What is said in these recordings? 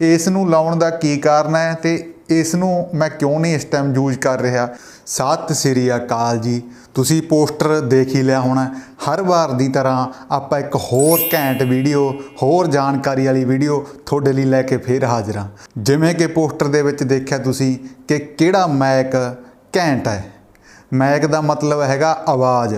ਇਸ ਨੂੰ ਲਾਉਣ ਦਾ ਕੀ ਕਾਰਨ ਹੈ ਤੇ ਇਸ ਨੂੰ ਮੈਂ ਕਿਉਂ ਨਹੀਂ ਇਸ ਟਾਈਮ ਯੂਜ਼ ਕਰ ਰਿਹਾ? ਸਤਿ ਸ੍ਰੀ ਅਕਾਲ ਜੀ। ਤੁਸੀਂ ਪੋਸਟਰ ਦੇਖ ਹੀ ਲਿਆ ਹੋਣਾ। ਹਰ ਵਾਰ ਦੀ ਤਰ੍ਹਾਂ ਆਪਾਂ ਇੱਕ ਹੋਰ ਘੈਂਟ ਵੀਡੀਓ, ਹੋਰ ਜਾਣਕਾਰੀ ਵਾਲੀ ਵੀਡੀਓ ਤੁਹਾਡੇ ਲਈ ਲੈ ਕੇ ਫੇਰ ਹਾਜ਼ਰ ਹਾਂ। ਜਿਵੇਂ ਕਿ ਪੋਸਟਰ ਦੇ ਵਿੱਚ ਦੇਖਿਆ ਤੁਸੀਂ ਕਿ ਕਿਹੜਾ ਮੈਕ ਘੈਂਟ ਹੈ। ਮੈਕ ਦਾ ਮਤਲਬ ਹੈਗਾ ਆਵਾਜ਼।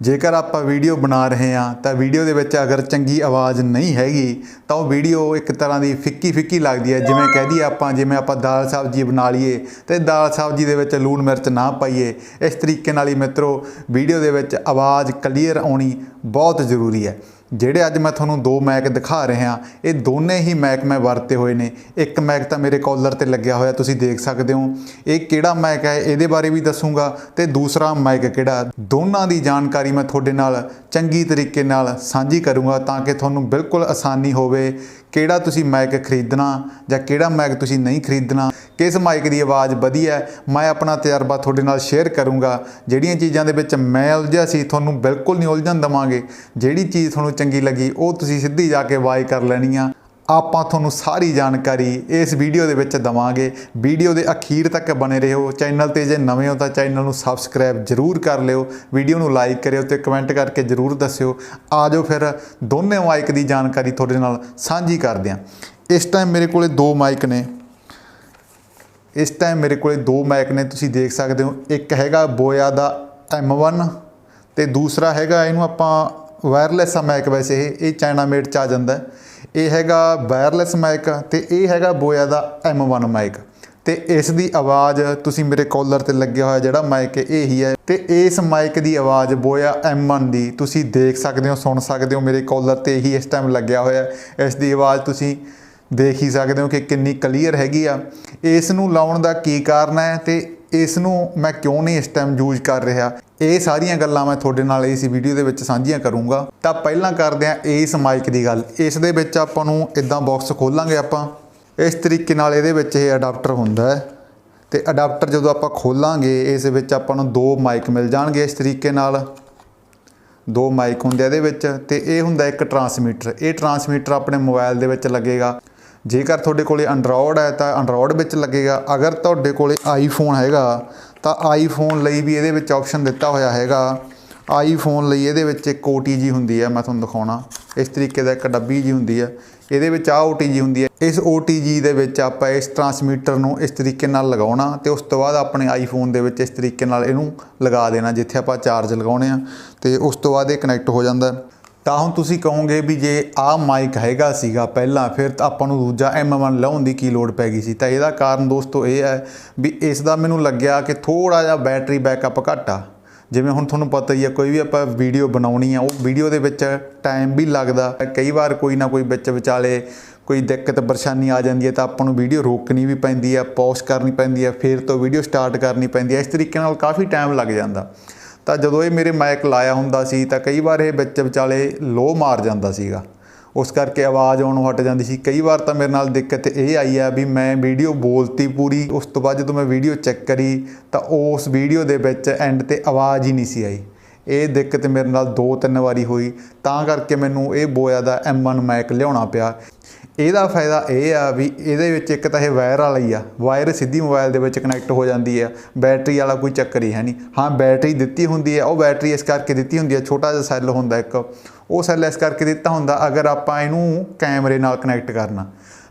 ਜੇਕਰ ਆਪਾਂ ਵੀਡੀਓ ਬਣਾ ਰਹੇ ਹਾਂ, ਤਾਂ ਵੀਡੀਓ ਦੇ ਵਿੱਚ ਅਗਰ ਚੰਗੀ ਆਵਾਜ਼ ਨਹੀਂ ਹੈਗੀ, ਤਾਂ ਉਹ ਵੀਡੀਓ ਇੱਕ ਤਰ੍ਹਾਂ ਦੀ ਫਿੱਕੀ ਫਿੱਕੀ ਲੱਗਦੀ ਹੈ। ਜਿਵੇਂ ਕਹਿ ਦਈਏ ਆਪਾਂ, ਜਿਵੇਂ ਆਪਾਂ ਦਾਲ ਸਬਜ਼ੀ ਬਣਾ ਲਈਏ ਤੇ ਦਾਲ ਸਬਜ਼ੀ ਦੇ ਵਿੱਚ ਲੂਣ ਮਿਰਚ ਨਾ ਪਾਈਏ, ਇਸ ਤਰੀਕੇ ਨਾਲ ਹੀ ਮਿੱਤਰੋ, ਵੀਡੀਓ ਦੇ ਵਿੱਚ ਆਵਾਜ਼ ਕਲੀਅਰ ਆਉਣੀ ਬਹੁਤ ਜ਼ਰੂਰੀ ਹੈ। ਜਿਹੜੇ ਅੱਜ ਮੈਂ ਤੁਹਾਨੂੰ ਦੋ ਮੈਕ ਦਿਖਾ ਰਿਹਾ, ਇਹ ਦੋਨੇ ਹੀ ਮੈਕ ਮੈਂ ਵਰਤੇ ਹੋਏ ਨੇ। ਇੱਕ ਮੈਕ ਤਾਂ ਮੇਰੇ ਕਾਲਰ ਤੇ ਲੱਗਿਆ ਹੋਇਆ, ਤੁਸੀਂ ਦੇਖ ਸਕਦੇ ਹੋ। ਇਹ ਕਿਹੜਾ ਮੈਕ ਹੈ, ਇਹਦੇ ਬਾਰੇ ਵੀ ਦੱਸੂਗਾ। ਤੇ ਦੂਸਰਾ ਮੈਕ ਕਿਹੜਾ? ਦੋਨਾਂ ਦੀ ਜਾਣਕਾਰੀ ਮੈਂ ਤੁਹਾਡੇ ਨਾਲ ਚੰਗੀ ਤਰੀਕੇ ਨਾਲ ਸਾਂਝੀ ਕਰੂੰਗਾ ਤਾਂ ਕਿ ਤੁਹਾਨੂੰ ਬਿਲਕੁਲ ਆਸਾਨੀ ਹੋਵੇ ਕਿਹੜਾ ਤੁਸੀਂ ਮੈਕ ਖਰੀਦਣਾ ਜਾਂ ਕਿਹੜਾ ਮੈਕ ਤੁਸੀਂ ਨਹੀਂ ਖਰੀਦਣਾ। ਕਿਸ ਮਾਈਕ ਦੀ ਆਵਾਜ਼ ਵਧੀਆ ਮੈਂ ਆਪਣਾ ਤਜਰਬਾ ਤੁਹਾਡੇ ਨਾਲ ਸ਼ੇਅਰ ਕਰੂੰਗਾ। ਜਿਹੜੀਆਂ ਚੀਜ਼ਾਂ ਦੇ ਵਿੱਚ ਮੈਂ ਉਲਝਿਆ ਸੀ, ਤੁਹਾਨੂੰ ਬਿਲਕੁਲ ਨਹੀਂ ਉਲਝਣ ਦਵਾਂਗੇ। ਜਿਹੜੀ ਚੀਜ਼ ਤੁਹਾਨੂੰ ਚੰਗੀ ਲੱਗੀ, ਉਹ ਤੁਸੀਂ ਸਿੱਧੀ ਜਾ ਕੇ ਵਾਈ ਕਰ ਲੈਣੀ ਆ। ਆਪਾਂ ਤੁਹਾਨੂੰ ਸਾਰੀ ਜਾਣਕਾਰੀ ਇਸ ਵੀਡੀਓ ਦੇ ਵਿੱਚ ਦਵਾਂਗੇ। ਵੀਡੀਓ ਦੇ ਅਖੀਰ ਤੱਕ ਬਣੇ ਰਹੋ। ਚੈਨਲ ਤੇ ਜੇ ਨਵੇਂ ਹੋ ਤਾਂ ਚੈਨਲ ਨੂੰ ਸਬਸਕ੍ਰਾਈਬ ਜਰੂਰ ਕਰ ਲਿਓ। ਵੀਡੀਓ ਨੂੰ ਲਾਈਕ ਕਰਿਓ ਤੇ ਕਮੈਂਟ ਕਰਕੇ ਜਰੂਰ ਦੱਸਿਓ। ਆਜੋ ਫਿਰ ਦੋਨੇ ਮਾਈਕ ਦੀ ਜਾਣਕਾਰੀ ਤੁਹਾਡੇ ਨਾਲ ਸਾਂਝੀ ਕਰਦੇ ਹਾਂ ਇਸ ਟਾਈਮ ਮੇਰੇ ਕੋਲੇ ਦੋ ਮਾਈਕ ਨੇ। ਇਸ ਟਾਈਮ ਮੇਰੇ ਕੋਲੇ ਦੋ ਮਾਈਕ ਨੇ, ਤੁਸੀਂ ਦੇਖ ਸਕਦੇ ਹੋ। ਇੱਕ ਹੈਗਾ ਬੋਇਆ ਦਾ M1 ਤੇ ਦੂਸਰਾ ਹੈਗਾ ਇਹਨੂੰ ਆਪਾਂ ਵਾਇਰਲੈਸ ਮਾਈਕ ਵੈਸੇ ਇਹ ਇਹ ਚਾਈਨਾ ਮੇਡ ਚ ਆ ਜਾਂਦਾ ਇਹ ਹੈਗਾ ਵਾਇਰਲੈਸ ਮਾਈਕ ਤੇ ਇਹ ਹੈਗਾ ਬੋਇਆ ਦਾ M1 ਮਾਈਕ ਤੇ ਇਸ ਦੀ ਆਵਾਜ਼ ਤੁਸੀਂ ਮੇਰੇ ਕਾਲਰ ਤੇ ਲੱਗਿਆ ਹੋਇਆ ਜਿਹੜਾ ਮਾਈਕ ਹੈ, ਇਹ ਹੀ ਹੈ। ਤੇ ਇਸ ਮਾਈਕ ਦੀ ਆਵਾਜ਼ ਬੋਇਆ M1 ਦੀ, ਤੁਸੀਂ ਦੇਖ ਸਕਦੇ ਹੋ, ਸੁਣ ਸਕਦੇ ਹੋ, ਮੇਰੇ ਕਾਲਰ ਤੇ ਹੀ ਇਸ ਟਾਈਮ ਲੱਗਿਆ ਹੋਇਆ ਇਸ ਦੀ ਆਵਾਜ਼ ਤੁਸੀਂ ਦੇਖ ਹੀ ਸਕਦੇ ਹੋ ਕਿ ਕਿੰਨੀ ਕਲੀਅਰ ਹੈਗੀ ਆ। ਇਸ ਨੂੰ ਲਾਉਣ ਦਾ ਕੀ ਕਾਰਨ ਹੈ ਤੇ ਇਸ ਨੂੰ ਮੈਂ ਕਿਉਂ ਨਹੀਂ ਇਸ ਟਾਈਮ ਯੂਜ਼ ਕਰ ਰਿਹਾ? ਇਹ ਸਾਰੀਆਂ ਗੱਲਾਂ ਮੈਂ ਤੁਹਾਡੇ ਨਾਲ ਇਸ ਵੀਡੀਓ ਦੇ ਵਿੱਚ ਸਾਂਝੀਆਂ ਕਰੂੰਗਾ। ਤਾਂ ਪਹਿਲਾਂ ਕਰਦੇ ਹਾਂ ਇਸ ਮਾਈਕ ਦੀ ਗੱਲ। ਇਸ ਦੇ ਵਿੱਚ ਆਪਾਂ ਨੂੰ ਇਦਾਂ ਬਾਕਸ ਖੋਲਾਂਗੇ ਆਪਾਂ। ਇਸ ਤਰੀਕੇ ਨਾਲ ਇਹਦੇ ਵਿੱਚ ਇਹ ਅਡਾਪਟਰ ਹੁੰਦਾ ਹੈ। ਤੇ ਅਡਾਪਟਰ ਜਦੋਂ ਆਪਾਂ ਖੋਲਾਂਗੇ, ਇਸ ਵਿੱਚ ਆਪਾਂ ਨੂੰ ਦੋ ਮਾਈਕ ਮਿਲ ਜਾਣਗੇ ਇਸ ਤਰੀਕੇ ਨਾਲ। ਦੋ ਮਾਈਕ ਹੁੰਦੇ ਇਹਦੇ ਵਿੱਚ ਤੇ ਇਹ ਹੁੰਦਾ ਇੱਕ ਟਰਾਂਸਮੀਟਰ ਇਹ ਟਰਾਂਸਮੀਟਰ ਆਪਣੇ ਮੋਬਾਈਲ ਦੇ ਵਿੱਚ ਲੱਗੇਗਾ। ਜੇਕਰ ਤੁਹਾਡੇ ਕੋਲੇ ਐਂਡਰੋਇਡ ਹੈ ਤਾਂ ਐਂਡਰੋਇਡ ਵਿੱਚ ਲੱਗੇਗਾ। ਅਗਰ ਤੁਹਾਡੇ ਕੋਲੇ ਆਈਫੋਨ ਹੈਗਾ, ਤਾਂ ਆਈਫੋਨ ਲਈ ਵੀ ਇਹਦੇ ਵਿੱਚ ਆਪਸ਼ਨ ਦਿੱਤਾ ਹੋਇਆ ਹੈਗਾ। ਆਈਫੋਨ ਲਈ ਇਹਦੇ ਵਿੱਚ ਇੱਕ OTG ਹੁੰਦੀ ਹੈ, ਮੈਂ ਤੁਹਾਨੂੰ ਦਿਖਾਉਣਾ। ਇਸ ਤਰੀਕੇ ਦਾ ਇੱਕ ਡੱਬੀ ਜੀ ਹੁੰਦੀ ਹੈ। ਇਹਦੇ ਵਿੱਚ ਆ OTG ਹੁੰਦੀ ਹੈ। ਇਸ OTG ਦੇ ਵਿੱਚ ਆਪਾਂ ਇਸ ਟਰਾਂਸਮੀਟਰ ਨੂੰ ਇਸ ਤਰੀਕੇ ਨਾਲ ਲਗਾਉਣਾ ਤੇ ਉਸ ਤੋਂ ਬਾਅਦ ਆਪਣੇ ਆਈਫੋਨ ਦੇ ਵਿੱਚ ਇਸ ਤਰੀਕੇ ਨਾਲ ਇਹਨੂੰ ਲਗਾ ਦੇਣਾ, ਜਿੱਥੇ ਆਪਾਂ ਚਾਰਜ ਲਗਾਉਣੇ ਆ। ਤੇ ਉਸ ਤੋਂ ਬਾਅਦ ਇਹ ਕਨੈਕਟ ਹੋ ਜਾਂਦਾ। ਤਾਂ ਹੁਣ ਤੁਸੀਂ ਕਹੋਗੇ ਵੀ ਜੇ ਆਹ ਮਾਈਕ ਹੈਗਾ ਸੀਗਾ ਪਹਿਲਾਂ, ਫਿਰ ਤਾਂ ਆਪਾਂ ਨੂੰ ਦੂਜਾ M1 ਲਾਉਣ ਦੀ ਕੀ ਲੋੜ ਪੈ ਗਈ ਸੀ? ਤਾਂ ਇਹਦਾ ਕਾਰਨ ਦੋਸਤੋ ਇਹ ਹੈ ਵੀ ਇਸ ਦਾ ਮੈਨੂੰ ਲੱਗਿਆ ਕਿ ਥੋੜਾ ਜਿਹਾ ਬੈਟਰੀ ਬੈਕਅਪ ਘੱਟ ਆ। ਜਿਵੇਂ ਹੁਣ ਤੁਹਾਨੂੰ ਪਤਾ ਹੀ ਆ, ਕੋਈ ਵੀ ਆਪਾਂ ਵੀਡੀਓ ਬਣਾਉਣੀ ਆ, ਉਹ ਵੀਡੀਓ ਦੇ ਵਿੱਚ ਟਾਈਮ ਵੀ ਲੱਗਦਾ। ਕਈ ਵਾਰ ਕੋਈ ਨਾ ਕੋਈ ਵਿੱਚ ਵਿਚਾਲੇ ਕੋਈ ਦਿੱਕਤ, ਪਰੇਸ਼ਾਨੀ ਆ ਜਾਂਦੀ ਹੈ ਤਾਂ ਆਪਾਂ ਨੂੰ ਵੀਡੀਓ ਰੋਕਣੀ ਵੀ ਪੈਂਦੀ ਆ ਪੌਜ਼ ਕਰਨੀ ਪੈਂਦੀ ਆ, ਫਿਰ ਤੋਂ ਵੀਡੀਓ ਸਟਾਰਟ ਕਰਨੀ ਪੈਂਦੀ ਆ। ਇਸ ਤਰੀਕੇ ਨਾਲ ਕਾਫੀ ਟਾਈਮ ਲੱਗ ਜਾਂਦਾ। ਤਾਂ ਜਦੋਂ ਇਹ ਮੇਰੇ ਮਾਈਕ ਲਾਇਆ ਹੁੰਦਾ ਸੀ ਤਾਂ ਕਈ ਵਾਰ ਇਹ ਵਿੱਚ ਵਿਚਾਲੇ ਲੋ ਮਾਰ ਜਾਂਦਾ ਸੀਗਾ। ਉਸ ਕਰਕੇ ਆਵਾਜ਼ ਆਉਣੋਂ ਹਟ ਜਾਂਦੀ ਸੀ। ਕਈ ਵਾਰ ਤਾਂ ਮੇਰੇ ਨਾਲ ਦਿੱਕਤ ਇਹ ਆਈ ਆ ਵੀ ਮੈਂ ਵੀਡੀਓ ਬੋਲਤੀ ਪੂਰੀ, ਉਸ ਤੋਂ ਬਾਅਦ ਜਦੋਂ ਮੈਂ ਵੀਡੀਓ ਚੈੱਕ ਕਰੀ ਤਾਂ ਉਸ ਵੀਡੀਓ ਦੇ ਵਿੱਚ ਐਂਡ ਤੇ ਆਵਾਜ਼ ਹੀ ਨਹੀਂ ਸੀ ਆਈ। ਇਹ ਦਿੱਕਤ ਮੇਰੇ ਨਾਲ ਦੋ ਤਿੰਨ ਵਾਰੀ ਹੋਈ, ਤਾਂ ਕਰਕੇ ਮੈਨੂੰ ਇਹ ਬੋਇਆ ਦਾ M1 ਮੈਕ ਲਿਆਉਣਾ ਪਿਆ। ਇਹਦਾ ਫਾਇਦਾ ਇਹ ਆ ਵੀ ਇਹਦੇ ਵਿੱਚ ਇੱਕ ਤਾਂ ਇਹ ਵਾਇਰ ਵਾਲਾ ਹੀ ਆ ਵਾਇਰ ਸਿੱਧੀ ਮੋਬਾਈਲ ਦੇ ਵਿੱਚ ਕਨੈਕਟ ਹੋ ਜਾਂਦੀ ਆ ਬੈਟਰੀ ਵਾਲਾ ਕੋਈ ਚੱਕਰ ਹੀ ਹੈ ਨਹੀਂ। ਹਾਂ ਬੈਟਰੀ ਦਿੱਤੀ ਹੁੰਦੀ ਹੈ ਉਹ ਬੈਟਰੀ ਇਸ ਕਰਕੇ ਦਿੱਤੀ ਹੁੰਦੀ ਹੈ ਛੋਟਾ ਜਿਹਾ ਸੈੱਲ ਹੁੰਦਾ ਇੱਕ, ਉਹ ਸੈੱਲ ਇਸ ਕਰਕੇ ਦਿੱਤਾ ਹੁੰਦਾ ਅਗਰ ਆਪਾਂ ਇਹਨੂੰ ਕੈਮਰੇ ਨਾਲ ਕਨੈਕਟ ਕਰਨਾ।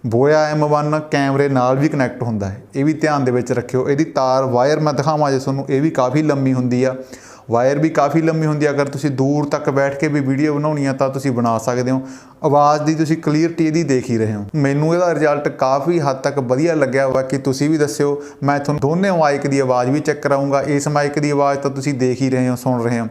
ਬੋਇਆ M1 ਕੈਮਰੇ ਨਾਲ ਵੀ ਕਨੈਕਟ ਹੁੰਦਾ ਹੈ, ਇਹ ਵੀ ਧਿਆਨ ਦੇ ਵਿੱਚ ਰੱਖਿਓ। ਇਹਦੀ ਤਾਰ ਵਾਇਰ ਮੈਂ ਦਿਖਾਵਾਂ ਜੇ ਤੁਹਾਨੂੰ, ਇਹ ਵੀ ਕਾਫੀ ਲੰਮੀ ਹੁੰਦੀ ਆ। ਵਾਇਰ ਵੀ ਕਾਫੀ ਲੰਮੀ ਹੁੰਦੀ ਹੈ ਅਗਰ ਤੁਸੀਂ ਦੂਰ ਤੱਕ ਬੈਠ ਕੇ ਵੀ ਵੀਡੀਓ ਬਣਾਉਣੀ ਆ, ਤਾਂ ਤੁਸੀਂ ਬਣਾ ਸਕਦੇ ਹੋ। ਆਵਾਜ਼ ਦੀ ਤੁਸੀਂ ਕਲੀਅਰਟੀ ਇਹਦੀ ਦੇਖ ਹੀ ਰਹੇ ਹੋ। ਮੈਨੂੰ ਇਹਦਾ ਰਿਜ਼ਲਟ ਕਾਫੀ ਹੱਦ ਤੱਕ ਵਧੀਆ ਲੱਗਿਆ ਵਾ ਕਿ ਤੁਸੀਂ ਵੀ ਦੱਸਿਓ। ਮੈਂ ਤੁਹਾਨੂੰ ਦੋਨੇ ਮਾਈਕ ਦੀ ਆਵਾਜ਼ ਵੀ ਚੈੱਕ ਕਰਾਉਂਗਾ ਇਸ ਮਾਈਕ ਦੀ ਆਵਾਜ਼ ਤਾਂ ਤੁਸੀਂ ਦੇਖ ਹੀ ਰਹੇ ਹੋ, ਸੁਣ ਰਹੇ ਹੋ।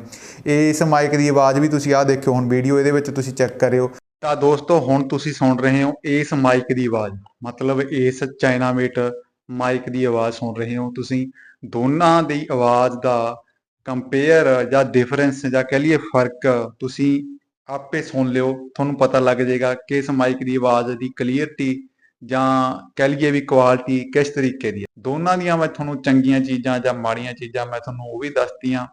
ਇਸ ਮਾਈਕ ਦੀ ਆਵਾਜ਼ ਵੀ ਤੁਸੀਂ ਆਹ ਦੇਖਿਓ, ਹੁਣ ਵੀਡੀਓ ਇਹਦੇ ਵਿੱਚ ਤੁਸੀਂ ਚੈੱਕ ਕਰਿਓ। ਤਾਂ ਦੋਸਤੋ, ਹੁਣ ਤੁਸੀਂ ਸੁਣ ਰਹੇ ਹੋ ਇਸ ਮਾਈਕ ਦੀ ਆਵਾਜ਼। ਮਤਲਬ ਇਸ ਚਾਈਨਾਮੇਟ ਮਾਈਕ ਦੀ ਆਵਾਜ਼ ਸੁਣ ਰਹੇ ਹੋ ਤੁਸੀਂ। ਦੋਨਾਂ ਦੀ ਆਵਾਜ਼ ਦਾ ਕੰਪੇਅਰ ਜਾਂ ਡਿਫਰੈਂਸ ਜਾਂ ਕਹਿ ਲਈਏ ਫ਼ਰਕ ਤੁਸੀਂ ਆਪੇ ਸੁਣ ਲਿਓ, ਤੁਹਾਨੂੰ ਪਤਾ ਲੱਗ ਜਾਏਗਾ ਕਿ ਇਸ ਮਾਈਕ ਦੀ ਆਵਾਜ਼ ਦੀ ਕਲੀਅਰਟੀ ਜਾਂ ਕਹਿ ਲਈਏ ਵੀ ਕੁਆਲਿਟੀ ਕਿਸ ਤਰੀਕੇ ਦੀ ਹੈ ਦੋਨਾਂ ਦੀਆਂ ਮੈਂ ਤੁਹਾਨੂੰ ਚੰਗੀਆਂ ਚੀਜ਼ਾਂ ਜਾਂ ਮਾੜੀਆਂ ਚੀਜ਼ਾਂ ਮੈਂ ਤੁਹਾਨੂੰ ਉਹ ਵੀ ਦੱਸਤੀਆਂ।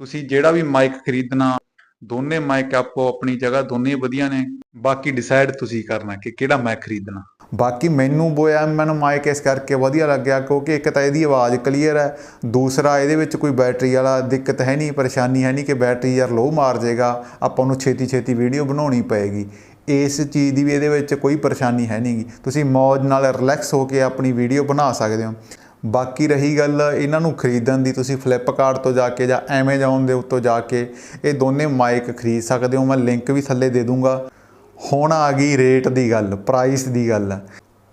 ਤੁਸੀਂ ਜਿਹੜਾ ਵੀ ਮਾਈਕ ਖਰੀਦਣਾ, ਦੋਨੇ ਮਾਈਕ ਆਪੋ ਆਪਣੀ ਜਗ੍ਹਾ ਦੋਨੇ ਵਧੀਆ ਨੇ, ਬਾਕੀ ਡਿਸਾਈਡ ਤੁਸੀਂ ਕਰਨਾ ਕਿ ਕਿਹੜਾ ਮਾਈਕ ਖਰੀਦਣਾ। ਬਾਕੀ ਮੈਨੂੰ ਬੋਇਆ ਮੈਨੂੰ ਮਾਈਕ ਇਸ ਕਰਕੇ ਵਧੀਆ ਲੱਗਿਆ ਕਿਉਂਕਿ ਇੱਕ ਤਾਂ ਇਹਦੀ ਆਵਾਜ਼ ਕਲੀਅਰ ਹੈ, ਦੂਸਰਾ ਇਹਦੇ ਵਿੱਚ ਕੋਈ ਬੈਟਰੀ ਵਾਲਾ ਦਿੱਕਤ ਹੈ ਨਹੀਂ, ਪਰੇਸ਼ਾਨੀ ਹੈ ਨਹੀਂ ਕਿ ਬੈਟਰੀ ਯਾਰ ਲੋ ਮਾਰ ਜਾਏਗਾ ਆਪਾਂ ਨੂੰ ਛੇਤੀ ਛੇਤੀ ਵੀਡੀਓ ਬਣਾਉਣੀ ਪਏਗੀ। ਇਸ ਚੀਜ਼ ਦੀ ਵੀ ਇਹਦੇ ਵਿੱਚ ਕੋਈ ਪਰੇਸ਼ਾਨੀ ਹੈ ਨਹੀਂਗੀ ਤੁਸੀਂ ਮੌਜ ਨਾਲ ਰਿਲੈਕਸ ਹੋ ਕੇ ਆਪਣੀ ਵੀਡੀਓ ਬਣਾ ਸਕਦੇ ਹੋ। ਬਾਕੀ ਰਹੀ ਗੱਲ ਇਹਨਾਂ ਨੂੰ ਖਰੀਦਣ ਦੀ, ਤੁਸੀਂ ਫਲਿੱਪਕਾਰਟ ਤੋਂ ਜਾ ਕੇ ਜਾਂ ਐਮਾਜ਼ੋਨ ਦੇ ਉੱਤੋਂ ਜਾ ਕੇ ਇਹ ਦੋਨੇ ਮਾਈਕ ਖਰੀਦ ਸਕਦੇ ਹੋ। ਮੈਂ ਲਿੰਕ ਵੀ ਥੱਲੇ ਦੇ ਦੂੰਗਾ। ਹੁਣ ਆ ਗਈ ਰੇਟ ਦੀ ਗੱਲ ਪ੍ਰਾਈਸ ਦੀ ਗੱਲ।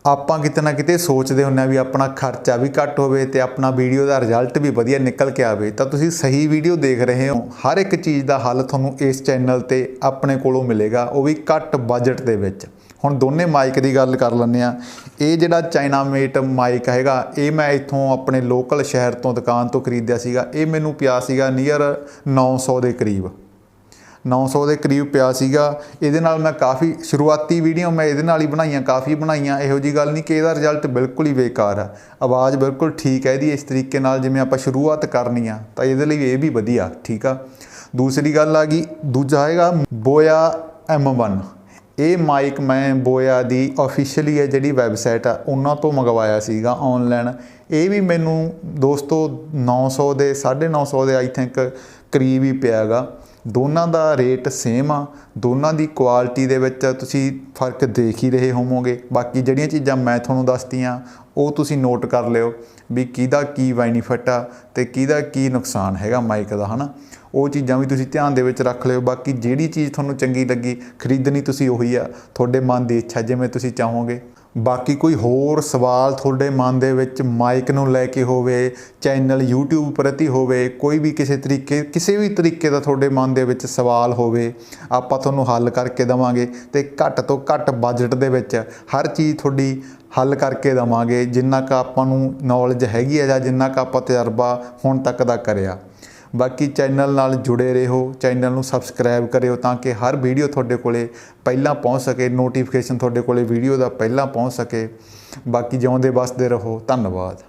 ਆਪਾਂ ਕਿਤੇ ਨਾ ਕਿਤੇ ਸੋਚਦੇ ਹੁੰਦੇ ਆ ਵੀ ਆਪਣਾ ਖਰਚਾ ਵੀ ਘੱਟ ਹੋਵੇ ਤੇ ਆਪਣਾ ਵੀਡੀਓ ਦਾ ਰਿਜ਼ਲਟ ਵੀ ਵਧੀਆ ਨਿਕਲ ਕੇ ਆਵੇ। ਤਾਂ ਤੁਸੀਂ ਸਹੀ ਵੀਡੀਓ ਦੇਖ ਰਹੇ ਹੋ। ਹਰ ਇੱਕ ਚੀਜ਼ ਦਾ ਹੱਲ ਤੁਹਾਨੂੰ ਇਸ ਚੈਨਲ ਤੇ ਆਪਣੇ ਕੋਲੋਂ ਮਿਲੇਗਾ, ਉਹ ਵੀ ਘੱਟ ਬਜਟ ਦੇ ਵਿੱਚ। ਹੁਣ ਦੋਨੇ ਮਾਈਕ ਦੀ ਗੱਲ ਕਰ ਲੈਂਦੇ ਆ ਇਹ ਜਿਹੜਾ ਚਾਈਨਾ ਮੇਟ ਮਾਈਕ ਹੈਗਾ, ਇਹ ਮੈਂ ਇੱਥੋਂ ਆਪਣੇ ਲੋਕਲ ਸ਼ਹਿਰ ਤੋਂ, ਦੁਕਾਨ ਤੋਂ ਖਰੀਦਿਆ ਸੀਗਾ। ਇਹ ਮੈਨੂੰ ਪਿਆ ਸੀਗਾ ਨੀਅਰ 900 ਦੇ ਕਰੀਬ। 900 ਦੇ ਕਰੀਬ ਪਿਆ ਸੀਗਾ। ਇਹਦੇ ਨਾਲ ਮੈਂ ਕਾਫੀ ਸ਼ੁਰੂਆਤੀ ਵੀਡੀਓ ਮੈਂ ਇਹਦੇ ਨਾਲ ਹੀ ਬਣਾਈਆਂ, ਕਾਫੀ ਬਣਾਈਆਂ। ਇਹੋ ਜੀ ਗੱਲ ਨਹੀਂ ਕਿ ਇਹਦਾ ਰਿਜ਼ਲਟ ਬਿਲਕੁਲ ਹੀ ਬੇਕਾਰ ਆ। ਆਵਾਜ਼ ਬਿਲਕੁਲ ਠੀਕ ਹੈ ਇਹਦੀ, ਇਸ ਤਰੀਕੇ ਨਾਲ ਜਿਵੇਂ ਆਪਾਂ ਸ਼ੁਰੂਆਤ ਕਰਨੀ ਆ, ਤਾਂ ਇਹਦੇ ਲਈ ਇਹ ਵੀ ਵਧੀਆ, ਠੀਕ ਆ? ਦੂਸਰੀ ਗੱਲ ਆ ਗਈ, ਦੂਜਾ ਹੈਗਾ ਬੋਇਆ M1 ਇਹ ਮਾਈਕ ਮੈਂ ਬੋਇਆ ਦੀ ਆਫੀਸ਼ੀਅਲੀ ਹੈ ਜਿਹੜੀ ਵੈਬਸਾਈਟ ਆ, ਉਹਨਾਂ ਤੋਂ ਮੰਗਵਾਇਆ ਸੀਗਾ ਆਨਲਾਈਨ ਇਹ ਵੀ ਮੈਨੂੰ ਦੋਸਤੋ 900 ਦੇ 950 ਦੇ ਆਈ ਥਿੰਕ ਕਰੀਬ ਹੀ ਪਿਆਗਾ ਦੋਨਾਂ ਦਾ ਰੇਟ ਸੇਮ ਆ, ਦੋਨਾਂ ਦੀ ਕੁਆਲਿਟੀ ਦੇ ਵਿੱਚ ਤੁਸੀਂ ਫ਼ਰਕ ਦੇਖ ਹੀ ਰਹੇ ਹੋਵੋਗੇ। ਬਾਕੀ ਜਿਹੜੀਆਂ ਚੀਜ਼ਾਂ ਮੈਂ ਤੁਹਾਨੂੰ ਦੱਸਤੀਆਂ, ਉਹ ਤੁਸੀਂ ਨੋਟ ਕਰ ਲਿਓ ਵੀ ਕਿਹਦਾ ਕੀ ਬੈਨੀਫਿਟ ਆ ਤੇ ਕਿਹਦਾ ਕੀ ਨੁਕਸਾਨ ਹੈਗਾ ਮਾਈਕ ਦਾ, ਹਨਾ? ਉਹ ਚੀਜ਼ਾਂ ਵੀ ਤੁਸੀਂ ਧਿਆਨ ਦੇ ਵਿੱਚ ਰੱਖ ਲਿਓ। ਬਾਕੀ ਜਿਹੜੀ ਚੀਜ਼ ਤੁਹਾਨੂੰ ਚੰਗੀ ਲੱਗੀ, ਖਰੀਦਣੀ ਤੁਸੀਂ ਉਹੀ ਆ। ਤੁਹਾਡੇ ਮਨ ਦੀ ਇੱਛਾ ਜਿਵੇਂ ਤੁਸੀਂ ਚਾਹੋਗੇ। ਬਾਕੀ ਕੋਈ ਹੋਰ ਸਵਾਲ ਤੁਹਾਡੇ ਮਨ ਦੇ ਵਿੱਚ ਮਾਈਕ ਨੂੰ ਲੈ ਕੇ ਹੋਵੇ, ਚੈਨਲ YouTube ਪ੍ਰਤੀ ਹੋਵੇ, ਕੋਈ ਵੀ ਕਿਸੇ ਤਰੀਕੇ, ਕਿਸੇ ਵੀ ਤਰੀਕੇ ਦਾ ਤੁਹਾਡੇ ਮਨ ਦੇ ਵਿੱਚ ਸਵਾਲ ਹੋਵੇ, ਆਪਾਂ ਤੁਹਾਨੂੰ ਹੱਲ ਕਰਕੇ ਦਵਾਂਗੇ ਤੇ ਘੱਟ ਤੋਂ ਘੱਟ ਬਜਟ ਦੇ ਵਿੱਚ ਹਰ ਚੀਜ਼ ਤੁਹਾਡੀ ਹੱਲ ਕਰਕੇ ਦਵਾਂਗੇ, ਜਿੰਨਾ ਕ ਆਪਾਂ ਨੂੰ ਨੌਲੇਜ ਹੈਗੀ ਹੈ ਜਾਂ ਜਿੰਨਾ ਕ ਆਪਾਂ ਤਜਰਬਾ ਹੁਣ ਤੱਕ ਦਾ ਕਰਿਆ। ਬਾਕੀ ਚੈਨਲ ਨਾਲ ਜੁੜੇ ਰਹੋ, ਚੈਨਲ ਨੂੰ ਸਬਸਕ੍ਰਾਈਬ ਕਰਿਓ ਤਾਂ ਕਿ ਹਰ ਵੀਡੀਓ ਤੁਹਾਡੇ ਕੋਲੇ ਪਹਿਲਾਂ ਪਹੁੰਚ ਸਕੇ ਨੋਟੀਫਿਕੇਸ਼ਨ ਤੁਹਾਡੇ ਕੋਲੇ ਵੀਡੀਓ ਦਾ ਪਹਿਲਾਂ ਪਹੁੰਚ ਸਕੇ। ਬਾਕੀ ਜਿਉਂਦੇ ਵਸਦੇ ਰਹੋ, ਧੰਨਵਾਦ।